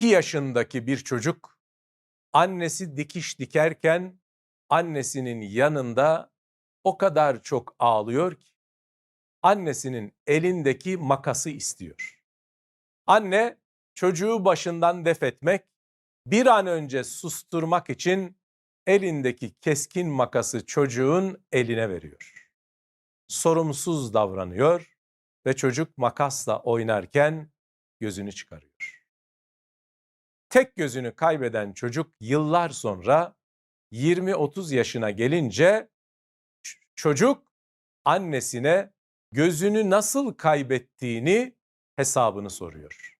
2 yaşındaki bir çocuk annesi dikiş dikerken annesinin yanında o kadar çok ağlıyor ki annesinin elindeki makası istiyor. Anne çocuğu başından def etmek, bir an önce susturmak için elindeki keskin makası çocuğun eline veriyor. Sorumsuz davranıyor ve çocuk makasla oynarken gözünü çıkarıyor. Tek gözünü kaybeden çocuk yıllar sonra 20-30 yaşına gelince çocuk annesine gözünü nasıl kaybettiğini hesabını soruyor.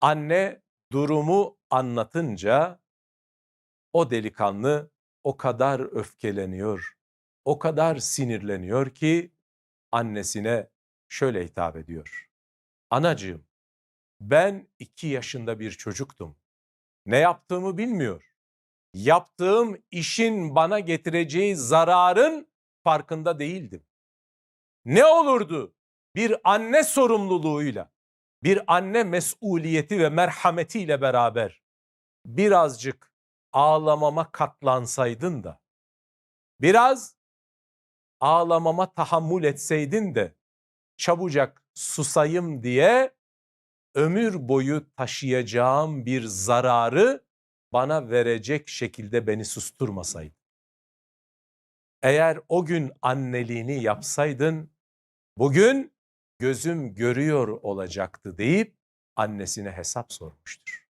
Anne durumu anlatınca o delikanlı o kadar öfkeleniyor, o kadar sinirleniyor ki annesine şöyle hitap ediyor. Anacığım, ben iki yaşında bir çocuktum. Ne yaptığımı bilmiyor. Yaptığım işin bana getireceği zararın farkında değildim. Ne olurdu bir anne sorumluluğuyla, bir anne mesuliyeti ve merhametiyle beraber birazcık ağlamama katlansaydın da, biraz ağlamama tahammül etseydin de çabucak susayım diye ömür boyu taşıyacağım bir zararı bana verecek şekilde beni susturmasaydın. Eğer o gün anneliğini yapsaydın, bugün gözüm görüyor olacaktı deyip annesine hesap sormuştur.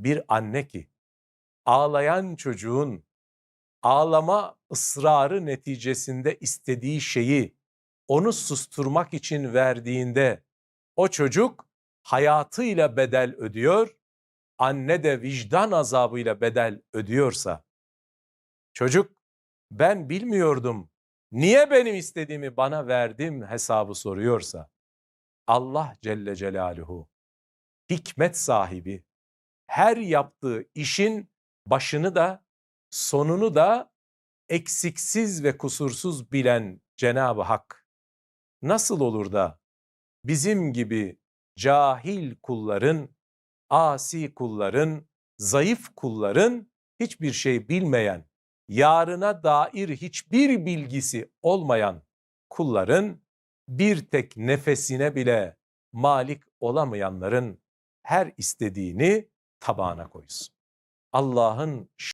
Bir anne ki ağlayan çocuğun ağlama ısrarı neticesinde istediği şeyi onu susturmak için verdiğinde o çocuk hayatıyla bedel ödüyor, anne de vicdan azabıyla bedel ödüyorsa. Çocuk ben bilmiyordum niye benim istediğimi bana verdim hesabı soruyorsa Allah Celle Celaluhu hikmet sahibi her yaptığı işin başını da sonunu da eksiksiz ve kusursuz bilen Cenab-ı Hak nasıl olur da bizim gibi cahil kulların, asi kulların, zayıf kulların hiçbir şey bilmeyen, yarına dair hiçbir bilgisi olmayan kulların bir tek nefesine bile malik olamayanların her istediğini tabağına koysun. Allah'ın